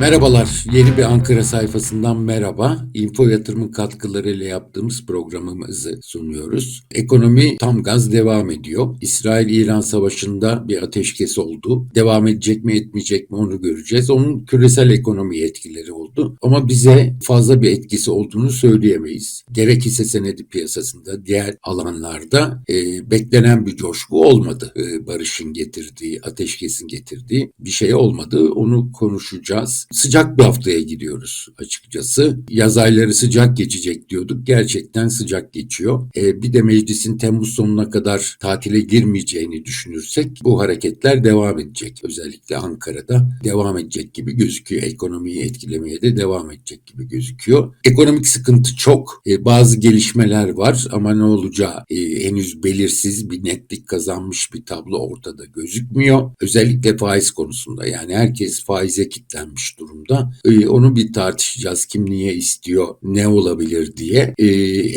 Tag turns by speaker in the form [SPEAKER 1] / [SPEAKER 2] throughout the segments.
[SPEAKER 1] Merhabalar, yeni bir Ankara sayfasından merhaba. Info Yatırım'ın katkılarıyla yaptığımız programımızı sunuyoruz. Ekonomi tam gaz devam ediyor. İsrail-İran savaşında bir ateşkes oldu. Devam edecek mi etmeyecek mi onu göreceğiz. Onun küresel ekonomiye etkileri oldu. Ama bize fazla bir etkisi olduğunu söyleyemeyiz. Gerek hisse senedi piyasasında, diğer alanlarda e, beklenen bir coşku olmadı. E, barışın getirdiği, ateşkesin getirdiği bir şey olmadı. Onu konuşacağız. Sıcak bir haftaya gidiyoruz açıkçası. Yaz ayları sıcak geçecek diyorduk. Gerçekten sıcak geçiyor. E, bir de meclisin Temmuz sonuna kadar tatile girmeyeceğini düşünürsek bu hareketler devam edecek. Özellikle Ankara'da devam edecek gibi gözüküyor. Ekonomiyi etkilemeye de devam edecek gibi gözüküyor. Ekonomik sıkıntı çok. E, bazı gelişmeler var ama ne olacağı e, henüz belirsiz bir netlik kazanmış bir tablo ortada gözükmüyor. Özellikle faiz konusunda yani herkes faize kilitlenmiş durumda. E, onu bir tartışacağız. Kim niye istiyor, ne olabilir diye. E,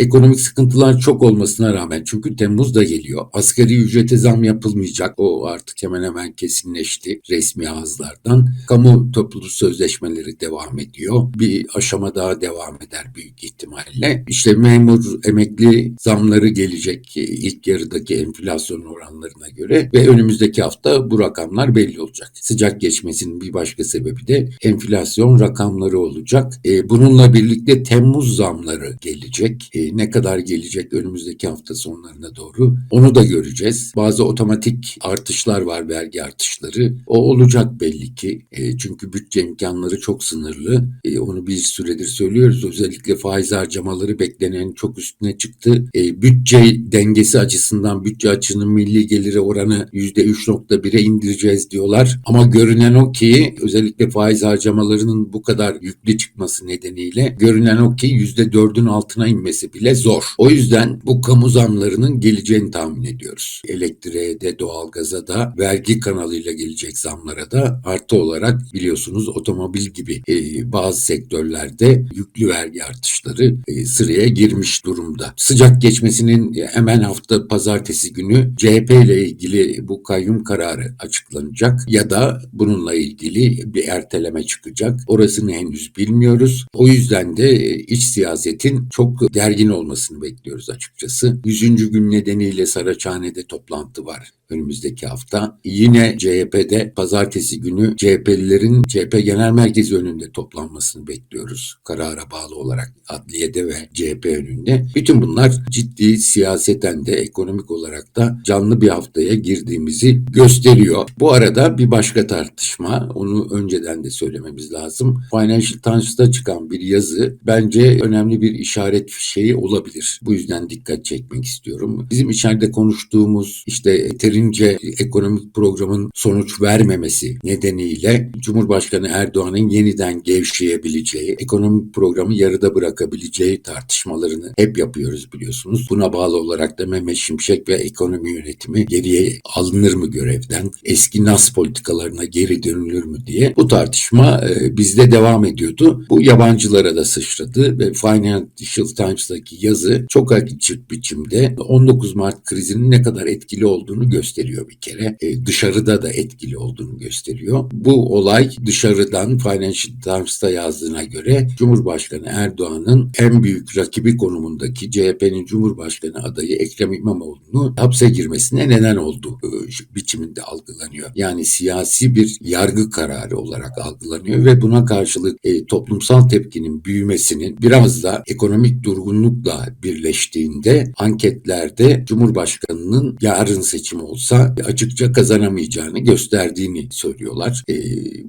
[SPEAKER 1] ekonomik sıkıntılar çok olmasına rağmen çünkü Temmuz'da geliyor. Asgari ücrete zam yapılmayacak. O artık hemen hemen kesinleşti resmi ağızlardan. Kamu topluluğu sözleşmeleri devam ediyor. Bir aşama daha devam eder büyük ihtimalle. İşte memur, emekli zamları gelecek ilk yarıdaki enflasyon oranlarına göre ve önümüzdeki hafta bu rakamlar belli olacak. Sıcak geçmesinin bir başka sebebi de enflasyon rakamları olacak. E, bununla birlikte Temmuz zamları gelecek. E, ne kadar gelecek önümüzdeki hafta sonlarına doğru onu da göreceğiz. Bazı otomatik artışlar var vergi artışları. O olacak belli ki. E, çünkü bütçe imkanları çok sınırlı. E, onu bir süredir söylüyoruz. Özellikle faiz harcamaları beklenen çok üstüne çıktı. E, bütçe dengesi açısından bütçe açının milli geliri oranı %3.1'e indireceğiz diyorlar. Ama görünen o ki özellikle faiz harcamalarının bu kadar yüklü çıkması nedeniyle görünen o ki %4'ün altına inmesi bile zor. O yüzden bu kamu zamlarının geleceğini tahmin ediyoruz. Elektriğe de doğalgaza da vergi kanalıyla gelecek zamlara da artı olarak biliyorsunuz otomobil gibi e, bazı sektörlerde yüklü vergi artışları e, sıraya girmiş durumda. Sıcak geçmesinin hemen hafta pazartesi günü CHP ile ilgili bu kayyum kararı açıklanacak ya da bununla ilgili bir erteleme çıkacak. Orasını henüz bilmiyoruz. O yüzden de iç siyasetin çok gergin olmasını bekliyoruz açıkçası. 100. gün nedeniyle Saraçhane'de toplantı var önümüzdeki hafta. Yine CHP'de pazartesi günü CHP'lilerin CHP Genel Merkezi önünde toplanmasını bekliyoruz. Karara bağlı olarak adliyede ve CHP önünde. Bütün bunlar ciddi siyaseten de ekonomik olarak da canlı bir haftaya girdiğimizi gösteriyor. Bu arada bir başka tartışma, onu önceden de söylememiz lazım. Financial Times'ta çıkan bir yazı bence önemli bir işaret fişeği olabilir. Bu yüzden dikkat çekmek istiyorum. Bizim içeride konuştuğumuz işte yeterince ekonomik programın sonuç vermemesi nedeniyle Cumhurbaşkanı Erdoğan'ın yeniden gevşeyebileceği, ekonomik programı yarıda bırakabileceği tartışmalarını hep yapıyoruz biliyorsunuz. Buna bağlı olarak da Mehmet Şimşek ve ekonomi yönetimi geriye alınır mı görevden, eski nas politikalarına geri dönülür mü diye bu tartışma e, bizde devam ediyordu. Bu yabancılara da sıçradı ve Financial Times'daki yazı çok açık biçimde 19 Mart krizinin ne kadar etkili olduğunu gösteriyor bir kere. E, dışarıda da etkili olduğunu gösteriyor. Bu olay dışarıdan Financial Times'ta yazdığına göre Cumhurbaşkanı Erdoğan'ın en büyük rakibi konumundaki CHP'nin Cumhurbaşkanı adayı Ekrem İmamoğlu'nu hapse girmesine neden oldu e, biçiminde algılanıyor. Yani siyasi bir yargı kararı olarak algılanıyor ve buna karşılık e, toplumsal tepkinin büyümesinin biraz da ekonomik durgunlukla birleştiğinde anketlerde Cumhurbaşkanı'nın yarın seçim olsa açıkça kazanamayacağını gösterdiğini söylüyorlar. E,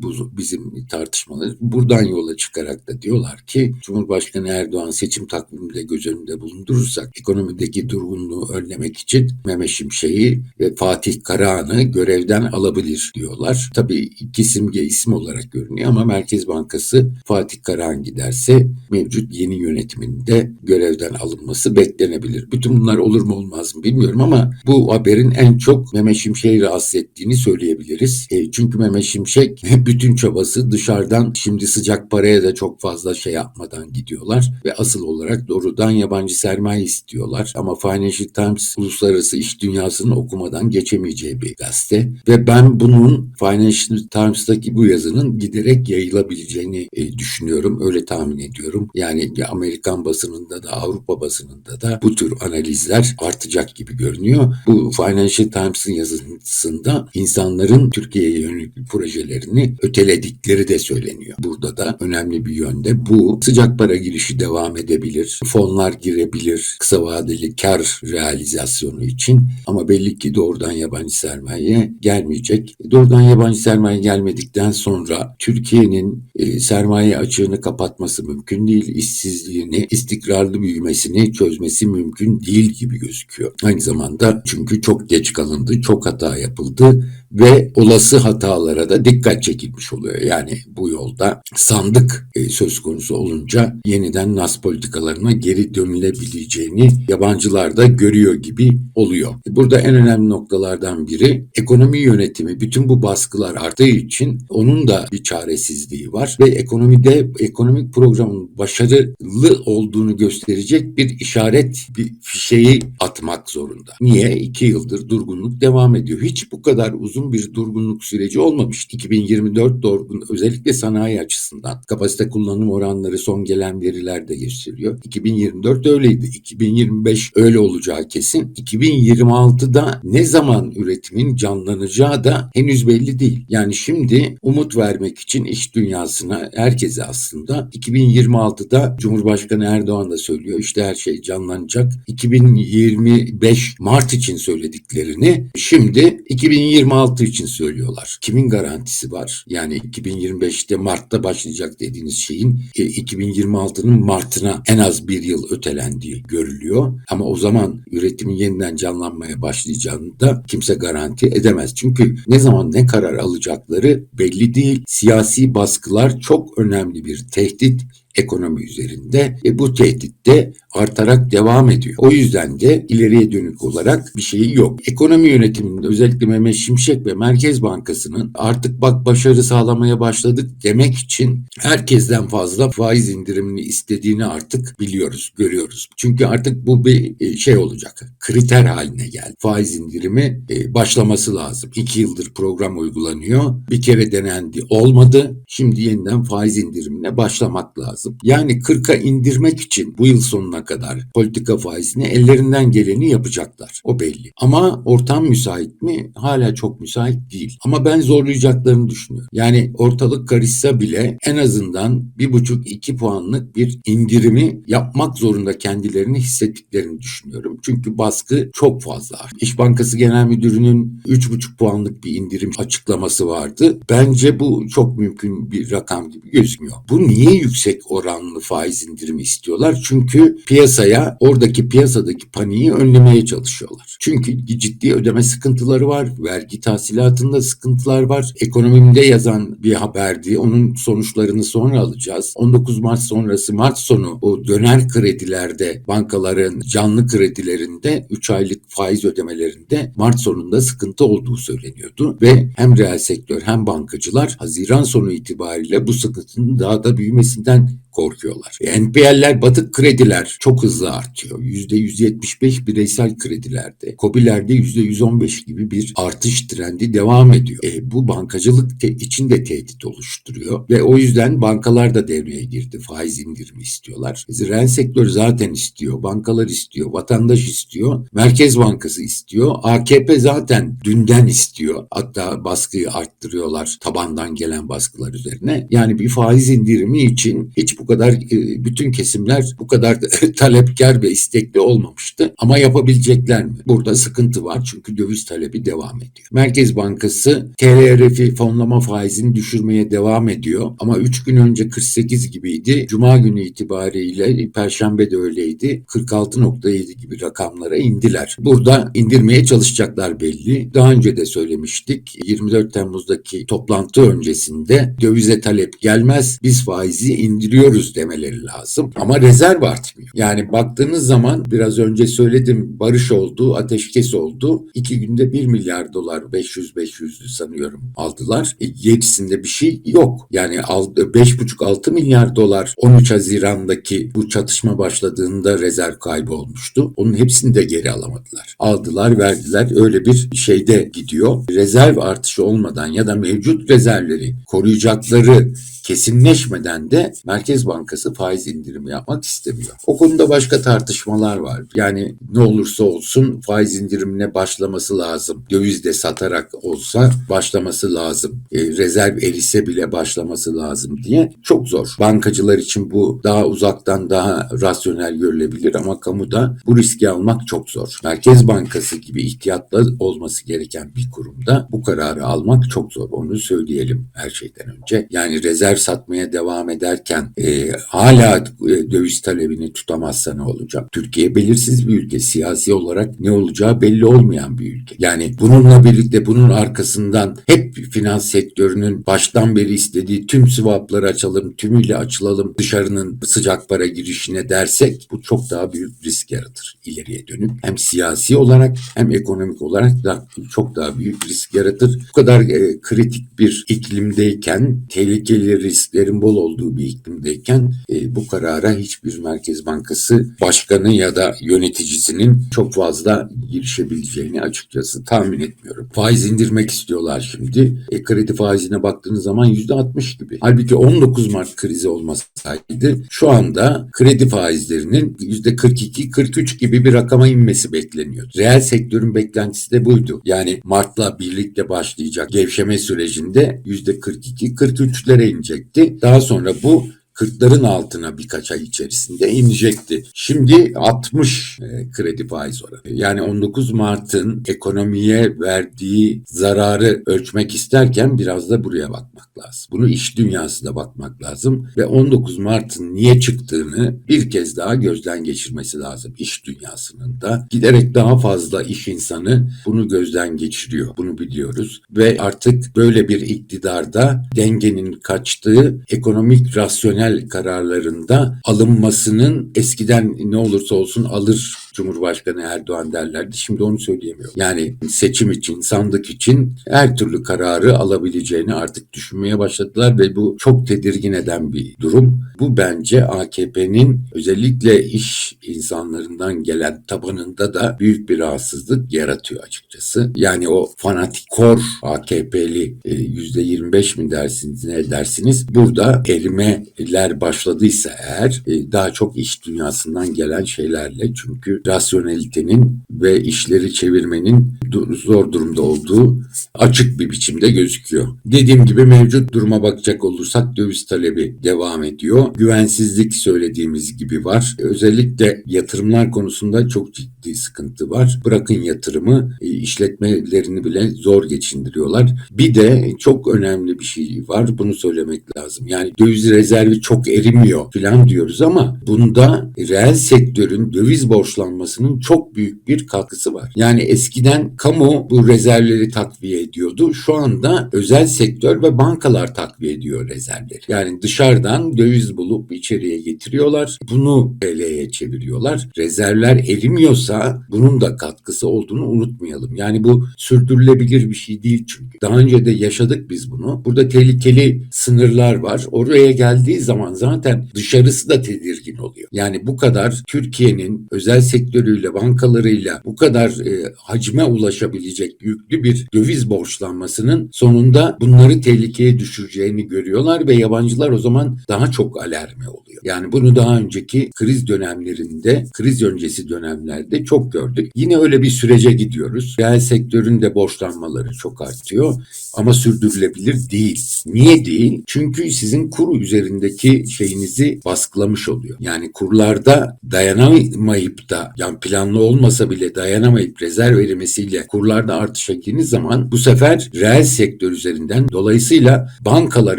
[SPEAKER 1] bu bizim tartışmalar buradan yola çıkarak da diyorlar ki Cumhurbaşkanı Erdoğan seçim takviminde göz önünde bulundurursak ekonomideki durgunluğu önlemek için Mehmet Şimşek'i ve Fatih Karahan'ı görevden alabilir diyorlar. Tabii iki simge isim olarak görünüyor ama Merkez Bankası Fatih Karahan giderse mevcut yeni yönetiminde görevden alınması beklenebilir. Bütün bunlar olur mu olmaz mı bilmiyorum ama bu haberin en çok çok Mehmet Şimşek'i rahatsız ettiğini söyleyebiliriz. E, çünkü Mehmet Şimşek bütün çabası dışarıdan şimdi sıcak paraya da çok fazla şey yapmadan gidiyorlar ve asıl olarak doğrudan yabancı sermaye istiyorlar. Ama Financial Times uluslararası iş dünyasının okumadan geçemeyeceği bir gazete ve ben bunun Financial Times'taki bu yazının giderek yayılabileceğini e, düşünüyorum. Öyle tahmin ediyorum. Yani Amerikan basınında da Avrupa basınında da bu tür analizler artacak gibi görünüyor. Bu Financial Times'ın yazısında insanların Türkiye'ye yönelik projelerini öteledikleri de söyleniyor. Burada da önemli bir yönde bu sıcak para girişi devam edebilir. Fonlar girebilir kısa vadeli kar realizasyonu için ama belli ki doğrudan yabancı sermaye gelmeyecek. Doğrudan yabancı sermaye gelmedikten sonra Türkiye'nin e, sermaye açığını kapatması mümkün değil. İşsizliğini, istikrarlı büyümesini çözmesi mümkün değil gibi gözüküyor. Aynı zamanda çünkü çok geç kalındı, çok hata yapıldı ve olası hatalara da dikkat çekilmiş oluyor. Yani bu yolda sandık e, söz konusu olunca yeniden nas politikalarına geri dönülebileceğini yabancılar da görüyor gibi oluyor. Burada en önemli noktalardan biri ekonomi yönetimi. Bütün bu baskılar arttığı için onun da bir çaresizliği var ve ekonomide ekonomik programın başarılı olduğunu gösterecek bir işaret, bir fişeği atmak zorunda. Niye? İki yıldır durgunluk devam ediyor. Hiç bu kadar uzun bir durgunluk süreci olmamıştı. 2024 durgun özellikle sanayi açısından kapasite kullanım oranları son gelen veriler de gösteriyor. 2024 öyleydi. 2025 öyle olacağı kesin. 2026'da ne zaman üretimin canlanacağı da henüz belli değil. Yani şimdi umut vermek için iş dünyasına herkese aslında 2026'da Cumhurbaşkanı Erdoğan da söylüyor işte her şey canlanacak. 2025 Mart için söylediklerini şimdi 2026 için söylüyorlar. Kimin garantisi var? Yani 2025'te Mart'ta başlayacak dediğiniz şeyin 2026'nın e, Mart'ına en az bir yıl ötelendiği görülüyor. Ama o zaman üretimin yeniden canlanmaya başlayacağını da kimse garanti edemez. Çünkü ne zaman ne karar alacakları belli değil. Siyasi baskılar çok önemli bir tehdit ekonomi üzerinde ve bu tehdit de artarak devam ediyor. O yüzden de ileriye dönük olarak bir şey yok. Ekonomi yönetiminde özellikle Mehmet Şimşek ve Merkez Bankası'nın artık bak başarı sağlamaya başladık demek için herkesten fazla faiz indirimini istediğini artık biliyoruz, görüyoruz. Çünkü artık bu bir e, şey olacak. Kriter haline geldi. Faiz indirimi e, başlaması lazım. İki yıldır program uygulanıyor. Bir kere denendi olmadı. Şimdi yeniden faiz indirimine başlamak lazım. Yani 40'a indirmek için bu yıl sonuna kadar politika faizini ellerinden geleni yapacaklar. O belli. Ama ortam müsait mi? Hala çok müsait değil. Ama ben zorlayacaklarını düşünüyorum. Yani ortalık karışsa bile en azından bir buçuk iki puanlık bir indirimi yapmak zorunda kendilerini hissettiklerini düşünüyorum. Çünkü baskı çok fazla. İş Bankası Genel Müdürü'nün üç buçuk puanlık bir indirim açıklaması vardı. Bence bu çok mümkün bir rakam gibi gözükmüyor. Bu niye yüksek oranlı faiz indirimi istiyorlar? Çünkü piyasaya, oradaki piyasadaki paniği önlemeye çalışıyorlar. Çünkü ciddi ödeme sıkıntıları var, vergi tahsilatında sıkıntılar var. Ekonomimde yazan bir haberdi. Onun sonuçlarını sonra alacağız. 19 Mart sonrası Mart sonu o döner kredilerde bankaların canlı kredilerinde 3 aylık faiz ödemelerinde Mart sonunda sıkıntı olduğu söyleniyordu ve hem reel sektör hem bankacılar Haziran sonu itibariyle bu sıkıntının daha da büyümesinden korkuyorlar. NPL'ler batık krediler çok hızlı artıyor. %175 bireysel kredilerde, COBİ'lerde %115 gibi bir artış trendi devam ediyor. E, bu bankacılık te- için de tehdit oluşturuyor ve o yüzden bankalar da devreye girdi. Faiz indirimi istiyorlar. Reel sektör zaten istiyor, bankalar istiyor, vatandaş istiyor, Merkez Bankası istiyor, AKP zaten dünden istiyor. Hatta baskıyı arttırıyorlar tabandan gelen baskılar üzerine. Yani bir faiz indirimi için hiç bu bu kadar e, bütün kesimler bu kadar talepkar ve istekli olmamıştı. Ama yapabilecekler mi? Burada sıkıntı var çünkü döviz talebi devam ediyor. Merkez Bankası TLRF'i fonlama faizini düşürmeye devam ediyor. Ama 3 gün önce 48 gibiydi. Cuma günü itibariyle Perşembe de öyleydi. 46.7 gibi rakamlara indiler. Burada indirmeye çalışacaklar belli. Daha önce de söylemiştik. 24 Temmuz'daki toplantı öncesinde dövize talep gelmez. Biz faizi indiriyoruz yapıyoruz demeleri lazım. Ama rezerv artmıyor. Yani baktığınız zaman biraz önce söyledim barış oldu, ateşkes oldu. İki günde 1 milyar dolar 500-500'lü sanıyorum aldılar. E, gerisinde bir şey yok. Yani 5,5-6 milyar dolar 13 Haziran'daki bu çatışma başladığında rezerv kaybı olmuştu. Onun hepsini de geri alamadılar. Aldılar, verdiler. Öyle bir şeyde gidiyor. Rezerv artışı olmadan ya da mevcut rezervleri koruyacakları kesinleşmeden de Merkez Bankası faiz indirimi yapmak istemiyor. O konuda başka tartışmalar var. Yani ne olursa olsun faiz indirimine başlaması lazım. Döviz de satarak olsa başlaması lazım. E, rezerv erise bile başlaması lazım diye çok zor. Bankacılar için bu daha uzaktan daha rasyonel görülebilir ama kamuda bu riski almak çok zor. Merkez Bankası gibi ihtiyatlı olması gereken bir kurumda bu kararı almak çok zor. Onu söyleyelim her şeyden önce. Yani rezerv rezerv satmaya devam ederken e, hala e, döviz talebini tutamazsa ne olacak? Türkiye belirsiz bir ülke. Siyasi olarak ne olacağı belli olmayan bir ülke. Yani bununla birlikte bunun arkasından hep finans sektörünün baştan beri istediği tüm swapları açalım, tümüyle açılalım dışarının sıcak para girişine dersek bu çok daha büyük risk yaratır ileriye dönük. Hem siyasi olarak hem ekonomik olarak da çok daha büyük risk yaratır. Bu kadar e, kritik bir iklimdeyken tehlikeli risklerin bol olduğu bir iklimdeyken e, bu karara hiçbir Merkez Bankası başkanı ya da yöneticisinin çok fazla girişebileceğini açıkçası tahmin etmiyorum. Faiz indirmek istiyorlar şimdi. E, kredi faizine baktığınız zaman %60 gibi. Halbuki 19 Mart krizi olmasaydı şu anda kredi faizlerinin %42-43 gibi bir rakama inmesi bekleniyor. Reel sektörün beklentisi de buydu. Yani Mart'la birlikte başlayacak gevşeme sürecinde %42-43'lere inecek inecekti. Daha sonra bu 40'ların altına birkaç ay içerisinde inecekti. Şimdi 60 e, kredi faiz oranı. Yani 19 Mart'ın ekonomiye verdiği zararı ölçmek isterken biraz da buraya bakmak lazım. Bunu iş dünyasında bakmak lazım ve 19 Mart'ın niye çıktığını bir kez daha gözden geçirmesi lazım iş dünyasının da. Giderek daha fazla iş insanı bunu gözden geçiriyor. Bunu biliyoruz ve artık böyle bir iktidarda dengenin kaçtığı ekonomik rasyonel genel kararlarında alınmasının eskiden ne olursa olsun alır Cumhurbaşkanı Erdoğan derlerdi. Şimdi onu söyleyemiyor. Yani seçim için, sandık için her türlü kararı alabileceğini artık düşünmeye başladılar ve bu çok tedirgin eden bir durum. Bu bence AKP'nin özellikle iş insanlarından gelen tabanında da büyük bir rahatsızlık yaratıyor açıkçası. Yani o fanatik kor AKP'li %25 e, mi dersiniz ne dersiniz? Burada erimeler başladıysa eğer e, daha çok iş dünyasından gelen şeylerle çünkü rasyonelitenin ve işleri çevirmenin zor durumda olduğu açık bir biçimde gözüküyor. Dediğim gibi mevcut duruma bakacak olursak döviz talebi devam ediyor. Güvensizlik söylediğimiz gibi var. Özellikle yatırımlar konusunda çok ciddi sıkıntı var. Bırakın yatırımı e, işletmelerini bile zor geçindiriyorlar. Bir de çok önemli bir şey var. Bunu söylemek lazım. Yani döviz rezervi çok erimiyor falan diyoruz ama bunda reel sektörün döviz borçlanması almasının çok büyük bir katkısı var. Yani eskiden kamu bu rezervleri takviye ediyordu. Şu anda özel sektör ve bankalar takviye ediyor rezervleri. Yani dışarıdan döviz bulup içeriye getiriyorlar. Bunu TL'ye çeviriyorlar. Rezervler erimiyorsa bunun da katkısı olduğunu unutmayalım. Yani bu sürdürülebilir bir şey değil çünkü. Daha önce de yaşadık biz bunu. Burada tehlikeli sınırlar var. Oraya geldiği zaman zaten dışarısı da tedirgin oluyor. Yani bu kadar Türkiye'nin özel sektör sektörüyle, bankalarıyla bu kadar e, hacme ulaşabilecek yüklü bir döviz borçlanmasının sonunda bunları tehlikeye düşüreceğini görüyorlar ve yabancılar o zaman daha çok alarme oluyor. Yani bunu daha önceki kriz dönemlerinde, kriz öncesi dönemlerde çok gördük. Yine öyle bir sürece gidiyoruz. Reel sektörün de borçlanmaları çok artıyor ama sürdürülebilir değil. Niye değil? Çünkü sizin kur üzerindeki şeyinizi baskılamış oluyor. Yani kurlarda dayanamayıp da yani planlı olmasa bile dayanamayıp rezerv erimesiyle kurlarda artışa girdiğiniz zaman bu sefer reel sektör üzerinden dolayısıyla bankalar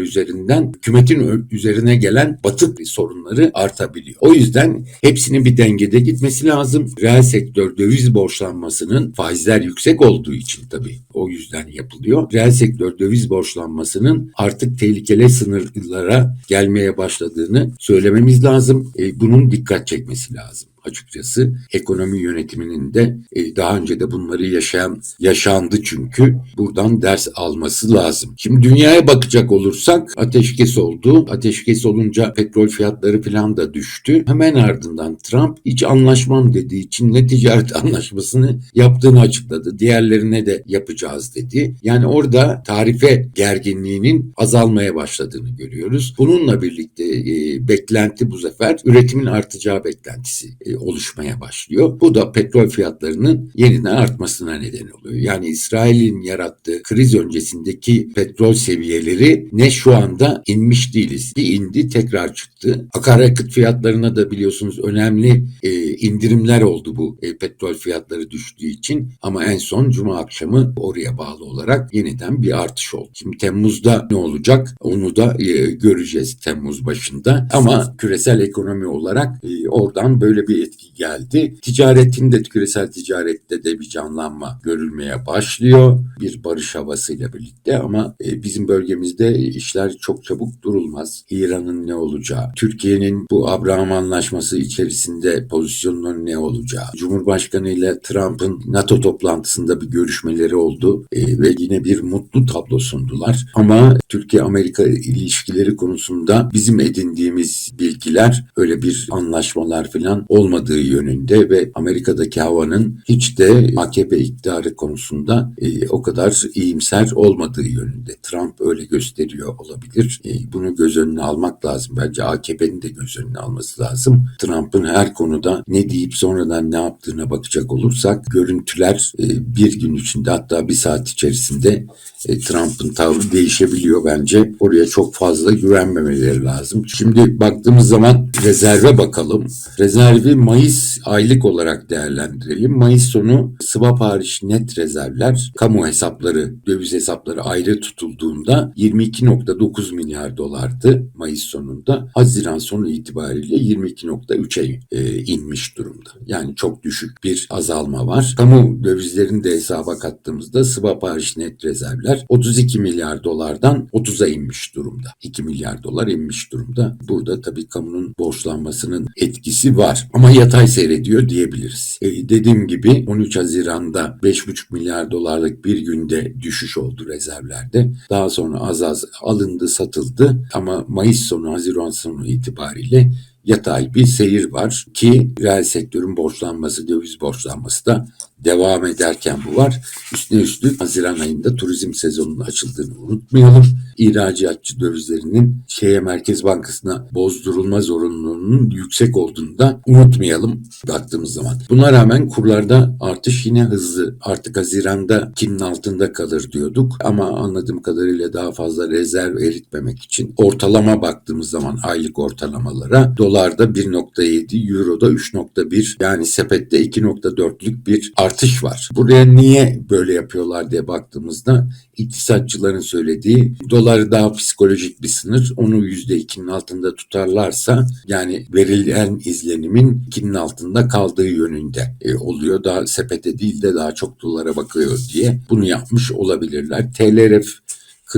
[SPEAKER 1] üzerinden hükümetin üzerine gelen batık sorunları artabiliyor. O yüzden hepsinin bir dengede gitmesi lazım. Reel sektör döviz borçlanmasının faizler yüksek olduğu için tabii o yüzden yapılıyor. Reel sektör döviz borçlanmasının artık tehlikeli sınırlara gelmeye başladığını söylememiz lazım. E, bunun dikkat çekmesi lazım açıkçası. Ekonomi yönetiminin de e, daha önce de bunları yaşayan yaşandı çünkü buradan ders alması lazım. Şimdi dünyaya bakacak olursak ateşkes oldu. Ateşkes olunca petrol fiyatları falan da düştü. Hemen ardından Trump hiç anlaşmam dediği için ne ticaret anlaşmasını yaptığını açıkladı. Diğerlerine de yapacağız dedi. Yani orada tarife gerginliğinin azalmaya başladığını görüyoruz. Bununla birlikte e, beklenti bu sefer üretimin artacağı beklentisi e, oluşmaya başlıyor. Bu da petrol fiyatlarının yeniden artmasına neden oluyor. Yani İsrail'in yarattığı kriz öncesindeki petrol seviyeleri ne şu anda inmiş değiliz. Bir indi tekrar çıktı. Akaryakıt fiyatlarına da biliyorsunuz önemli e, indirimler oldu bu e, petrol fiyatları düştüğü için. Ama en son cuma akşamı oraya bağlı olarak yeniden bir artış oldu. Şimdi Temmuz'da ne olacak onu da e, göreceğiz Temmuz başında. Ama küresel ekonomi olarak e, oradan böyle bir etki geldi. Ticaretinde, küresel ticarette de bir canlanma görülmeye başlıyor. Bir barış havasıyla birlikte ama e, bizim bölgemizde işler çok çabuk durulmaz. İran'ın ne olacağı, Türkiye'nin bu Abraham Anlaşması içerisinde pozisyonunun ne olacağı, Cumhurbaşkanı ile Trump'ın NATO toplantısında bir görüşmeleri oldu e, ve yine bir mutlu tablo sundular. Ama Türkiye-Amerika ilişkileri konusunda bizim edindiğimiz bilgiler öyle bir anlaşmalar falan olmadığı yönünde ve Amerika'daki havanın hiç de AKP iktidarı konusunda e, o kadar iyimser olmadığı yönünde. Trump öyle gösteriyor olabilir. E, bunu göz önüne almak lazım. Bence AKP'nin de göz önüne alması lazım. Trump'ın her konuda ne deyip sonradan ne yaptığına bakacak olursak görüntüler e, bir gün içinde hatta bir saat içerisinde e, Trump'ın tavrı değişebiliyor bence. Oraya çok fazla güvenmemeleri lazım. Şimdi baktığımız zaman rezerve bakalım. Rezervi Mayıs aylık olarak değerlendirelim. Mayıs sonu swap hariç net rezervler, kamu hesapları, döviz hesapları ayrı tutulduğunda 22.9 milyar dolardı Mayıs sonunda. Haziran sonu itibariyle 22.3'e e, inmiş durumda. Yani çok düşük bir azalma var. Kamu dövizlerini de hesaba kattığımızda swap hariç net rezervler 32 milyar dolardan 30'a inmiş durumda. 2 milyar dolar inmiş durumda. Burada tabii kamunun borçlanmasının etkisi var. Ama yatay seyrediyor diyebiliriz. E, dediğim gibi 13 Haziran'da 5,5 milyar dolarlık bir günde düşüş oldu rezervlerde. Daha sonra az az alındı satıldı ama Mayıs sonu Haziran sonu itibariyle yatay bir seyir var ki reel sektörün borçlanması, döviz borçlanması da devam ederken bu var. Üstüne üstlük Haziran ayında turizm sezonunun açıldığını unutmayalım. İhracatçı dövizlerinin şeye Merkez Bankası'na bozdurulma zorunluluğunun yüksek olduğunu da unutmayalım baktığımız zaman. Buna rağmen kurlarda artış yine hızlı. Artık Haziran'da kinin altında kalır diyorduk ama anladığım kadarıyla daha fazla rezerv eritmemek için ortalama baktığımız zaman aylık ortalamalara dolarda 1.7, euroda 3.1 yani sepette 2.4'lük bir artış var. Buraya niye böyle yapıyorlar diye baktığımızda iktisatçıların söylediği dolar daha psikolojik bir sınır. Onu %2'nin altında tutarlarsa yani verilen izlenimin 2'nin altında kaldığı yönünde e, oluyor. Daha sepete değil de daha çok dolara bakıyor diye bunu yapmış olabilirler. TLRF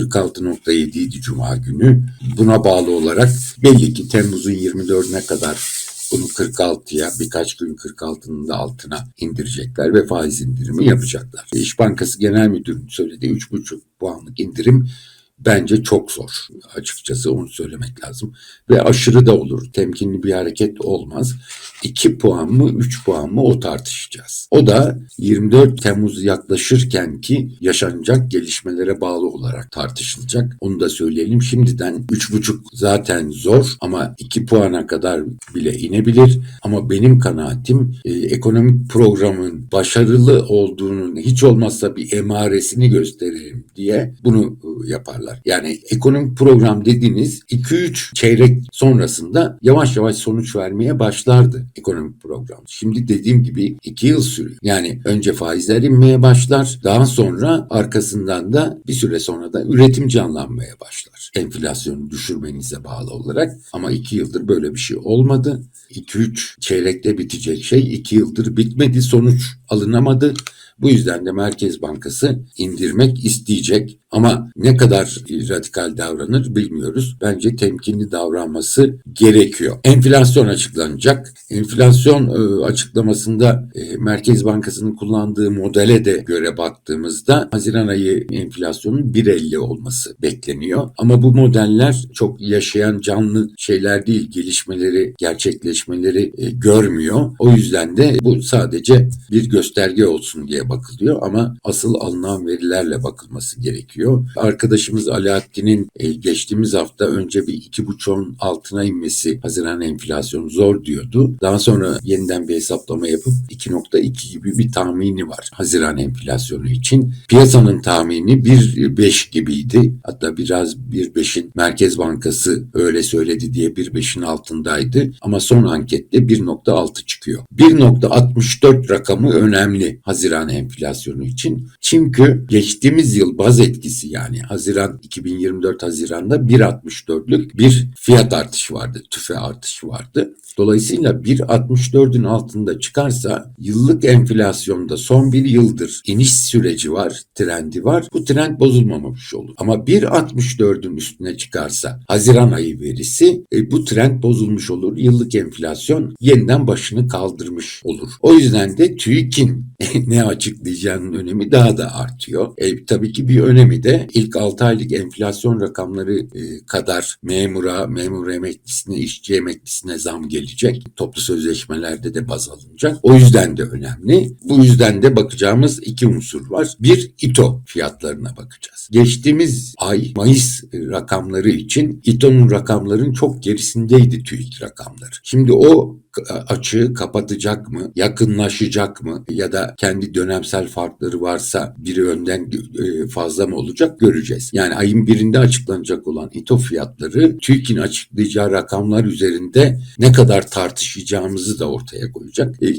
[SPEAKER 1] 46.7 idi Cuma günü. Buna bağlı olarak belli ki Temmuz'un 24'üne kadar bunu 46'ya birkaç gün 46'nın da altına indirecekler ve faiz indirimi yapacaklar. İş Bankası Genel Müdürü'nün söylediği 3,5 puanlık indirim bence çok zor. Açıkçası onu söylemek lazım. Ve aşırı da olur. Temkinli bir hareket olmaz. 2 puan mı 3 puan mı o tartışacağız. O da 24 Temmuz yaklaşırken ki yaşanacak gelişmelere bağlı olarak tartışılacak. Onu da söyleyelim. Şimdiden 3,5 zaten zor ama 2 puana kadar bile inebilir. Ama benim kanaatim e, ekonomik programın başarılı olduğunun hiç olmazsa bir emaresini gösterelim diye bunu e, yaparlar. Yani ekonomik program dediğiniz 2-3 çeyrek sonrasında yavaş yavaş sonuç vermeye başlardı ekonomik program. Şimdi dediğim gibi 2 yıl sürüyor. Yani önce faizler inmeye başlar. Daha sonra arkasından da bir süre sonra da üretim canlanmaya başlar. Enflasyonu düşürmenize bağlı olarak. Ama 2 yıldır böyle bir şey olmadı. 2-3 çeyrekte bitecek şey 2 yıldır bitmedi. Sonuç alınamadı. Bu yüzden de Merkez Bankası indirmek isteyecek. Ama ne kadar radikal davranır bilmiyoruz. Bence temkinli davranması gerekiyor. Enflasyon açıklanacak. Enflasyon e, açıklamasında e, Merkez Bankası'nın kullandığı modele de göre baktığımızda Haziran ayı enflasyonun 1.50 olması bekleniyor. Ama bu modeller çok yaşayan canlı şeyler değil. Gelişmeleri, gerçekleşmeleri e, görmüyor. O yüzden de bu sadece bir gösterge olsun diye bakılıyor ama asıl alınan verilerle bakılması gerekiyor. Arkadaşımız Alaaddin'in e, geçtiğimiz hafta önce bir iki buçuğun altına inmesi Haziran enflasyonu zor diyordu. Daha sonra yeniden bir hesaplama yapıp 2.2 gibi bir tahmini var Haziran enflasyonu için. Piyasanın tahmini 1.5 gibiydi. Hatta biraz 1.5'in Merkez Bankası öyle söyledi diye 1.5'in altındaydı. Ama son ankette 1.6 çıkıyor. 1.64 rakamı önemli Haziran enflasyonu için. Çünkü geçtiğimiz yıl baz etkisi yani Haziran 2024 Haziran'da 1.64'lük bir fiyat artışı vardı, tüfe artışı vardı. Dolayısıyla 1.64'ün altında çıkarsa yıllık enflasyonda son bir yıldır iniş süreci var, trendi var. Bu trend bozulmamış olur. Ama 1.64'ün üstüne çıkarsa Haziran ayı verisi e, bu trend bozulmuş olur. Yıllık enflasyon yeniden başını kaldırmış olur. O yüzden de TÜİK'in ne açıklayacağının önemi daha da artıyor. E, tabii ki bir önemi de ilk 6 aylık enflasyon rakamları e, kadar memura, memur emeklisine, işçi emeklisine zam gelecek. Toplu sözleşmelerde de baz alınacak. O yüzden de önemli. Bu yüzden de bakacağımız iki unsur var. Bir, İTO fiyatlarına bakacağız. Geçtiğimiz ay Mayıs rakamları için İTO'nun rakamların çok gerisindeydi TÜİK rakamları. Şimdi o açığı kapatacak mı, yakınlaşacak mı ya da kendi dönemsel farkları varsa biri önden e, fazla mı olacak göreceğiz. Yani ayın birinde açıklanacak olan İTO fiyatları TÜİK'in açıklayacağı rakamlar üzerinde ne kadar tartışacağımızı da ortaya koyacak. E,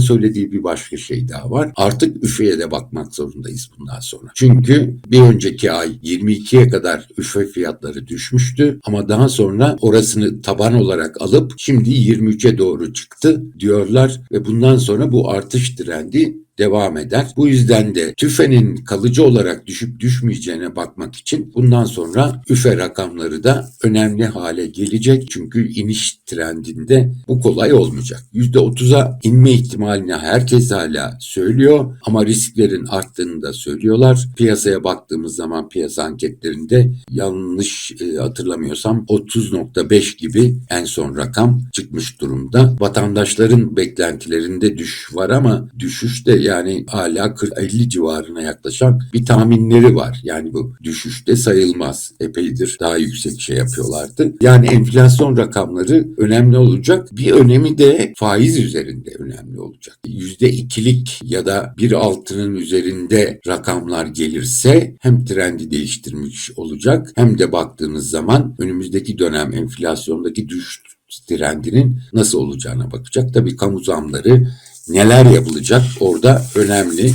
[SPEAKER 1] söylediği bir başka şey daha var. Artık üfeye de bakmak zorundayız bundan sonra. Çünkü bir önceki ay 22'ye kadar üfe fiyatları düşmüştü ama daha sonra orasını taban olarak alıp şimdi 23'e doğru çıktı diyorlar ve bundan sonra bu artış trendi devam eder. Bu yüzden de tüfenin kalıcı olarak düşüp düşmeyeceğine bakmak için bundan sonra üfe rakamları da önemli hale gelecek. Çünkü iniş trendinde bu kolay olmayacak. %30'a inme ihtimalini herkes hala söylüyor ama risklerin arttığını da söylüyorlar. Piyasaya baktığımız zaman piyasa anketlerinde yanlış e, hatırlamıyorsam 30.5 gibi en son rakam çıkmış durumda. Vatandaşların beklentilerinde düşüş var ama düşüş de yani hala 40-50 civarına yaklaşan bir tahminleri var. Yani bu düşüşte sayılmaz. Epeydir daha yüksek şey yapıyorlardı. Yani enflasyon rakamları önemli olacak. Bir önemi de faiz üzerinde önemli olacak. %2'lik ya da bir altının üzerinde rakamlar gelirse hem trendi değiştirmiş olacak hem de baktığınız zaman önümüzdeki dönem enflasyondaki düşüş trendinin nasıl olacağına bakacak. Tabii kamu zamları neler yapılacak orada önemli.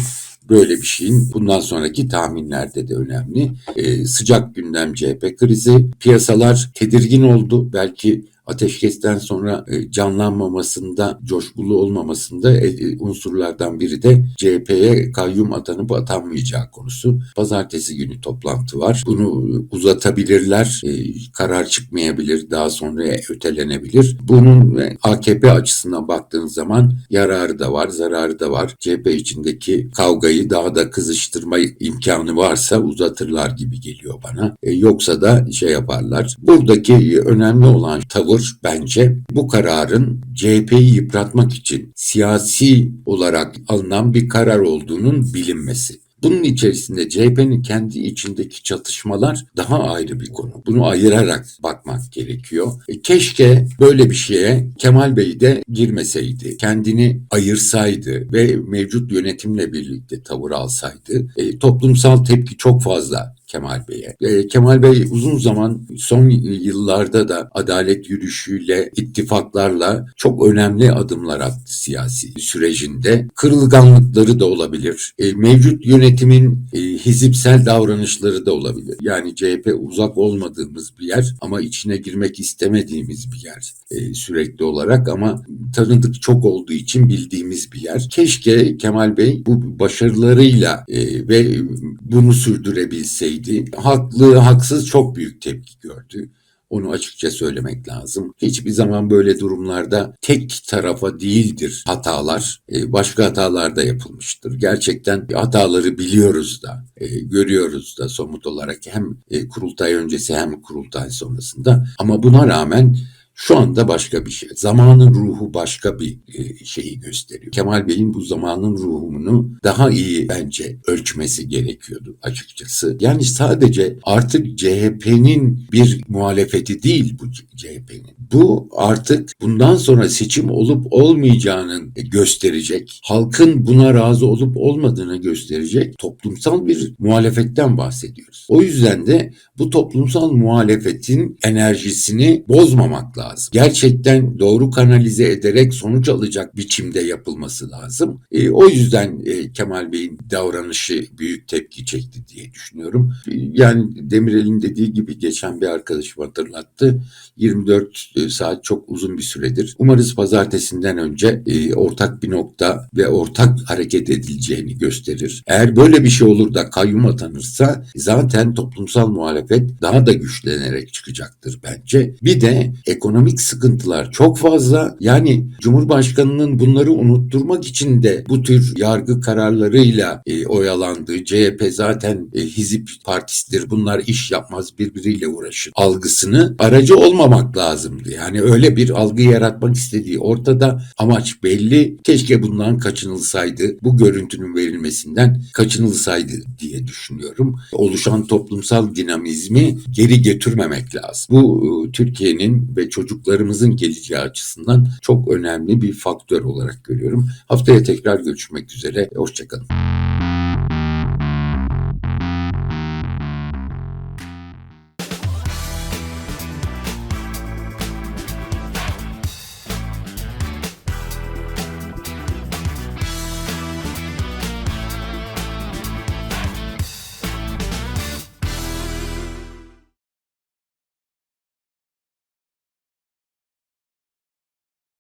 [SPEAKER 1] Böyle bir şeyin bundan sonraki tahminlerde de önemli. Ee, sıcak gündem CHP krizi. Piyasalar tedirgin oldu. Belki ateşkesten sonra e, canlanmamasında, coşkulu olmamasında e, e, unsurlardan biri de CHP'ye kayyum atanıp atanmayacağı konusu. Pazartesi günü toplantı var. Bunu uzatabilirler, karar çıkmayabilir, daha sonra ötelenebilir. Bunun AKP açısından baktığınız zaman yararı da var, zararı da var. CHP içindeki kavgayı daha da kızıştırma imkanı varsa uzatırlar gibi geliyor bana. Yoksa da şey yaparlar. Buradaki önemli olan tavır tavır bence bu kararın CHP'yi yıpratmak için siyasi olarak alınan bir karar olduğunun bilinmesi. Bunun içerisinde CHP'nin kendi içindeki çatışmalar daha ayrı bir konu. Bunu ayırarak bakmak gerekiyor. E, keşke böyle bir şeye Kemal Bey de girmeseydi. Kendini ayırsaydı ve mevcut yönetimle birlikte tavır alsaydı. E, toplumsal tepki çok fazla Kemal Bey'e. E, Kemal Bey uzun zaman son yıllarda da adalet yürüyüşüyle, ittifaklarla çok önemli adımlar attı siyasi sürecinde. Kırılganlıkları da olabilir. E, mevcut yönetimin e, hizipsel davranışları da olabilir. Yani CHP uzak olmadığımız bir yer ama içine girmek istemediğimiz bir yer e, sürekli olarak ama tanıdık çok olduğu için bildiğimiz bir yer. Keşke Kemal Bey bu başarılarıyla e, ve bunu sürdürebilseydi. Haklı, haksız çok büyük tepki gördü. Onu açıkça söylemek lazım. Hiçbir zaman böyle durumlarda tek tarafa değildir hatalar. E, başka hatalar da yapılmıştır. Gerçekten hataları biliyoruz da, e, görüyoruz da somut olarak hem e, kurultay öncesi hem kurultay sonrasında. Ama buna rağmen şu anda başka bir şey. Zamanın ruhu başka bir e, şeyi gösteriyor. Kemal Bey'in bu zamanın ruhunu daha iyi bence ölçmesi gerekiyordu açıkçası. Yani sadece artık CHP'nin bir muhalefeti değil bu CHP'nin. Bu artık bundan sonra seçim olup olmayacağının gösterecek, halkın buna razı olup olmadığını gösterecek toplumsal bir muhalefetten bahsediyoruz. O yüzden de bu toplumsal muhalefetin enerjisini bozmamak lazım. Gerçekten doğru kanalize ederek sonuç alacak biçimde yapılması lazım. E, o yüzden e, Kemal Bey'in davranışı büyük tepki çekti diye düşünüyorum. E, yani Demirel'in dediği gibi geçen bir arkadaşım hatırlattı. 24 e, saat çok uzun bir süredir. Umarız pazartesinden önce e, ortak bir nokta ve ortak hareket edileceğini gösterir. Eğer böyle bir şey olur da kayyum atanırsa zaten toplumsal muhalefet daha da güçlenerek çıkacaktır bence. Bir de ekonomik sıkıntılar çok fazla. Yani Cumhurbaşkanının bunları unutturmak için de bu tür yargı kararlarıyla e, oyalandığı CHP zaten e, hizip partisidir. Bunlar iş yapmaz birbiriyle uğraşır algısını aracı olmamak lazımdı. Yani öyle bir algı yaratmak istediği ortada amaç belli. Keşke bundan kaçınılsaydı. Bu görüntünün verilmesinden kaçınılsaydı diye düşünüyorum. Oluşan toplumsal dinamizmi geri getirmemek lazım. Bu e, Türkiye'nin ve çocuklarımızın geleceği açısından çok önemli bir faktör olarak görüyorum. Haftaya tekrar görüşmek üzere. Hoşçakalın.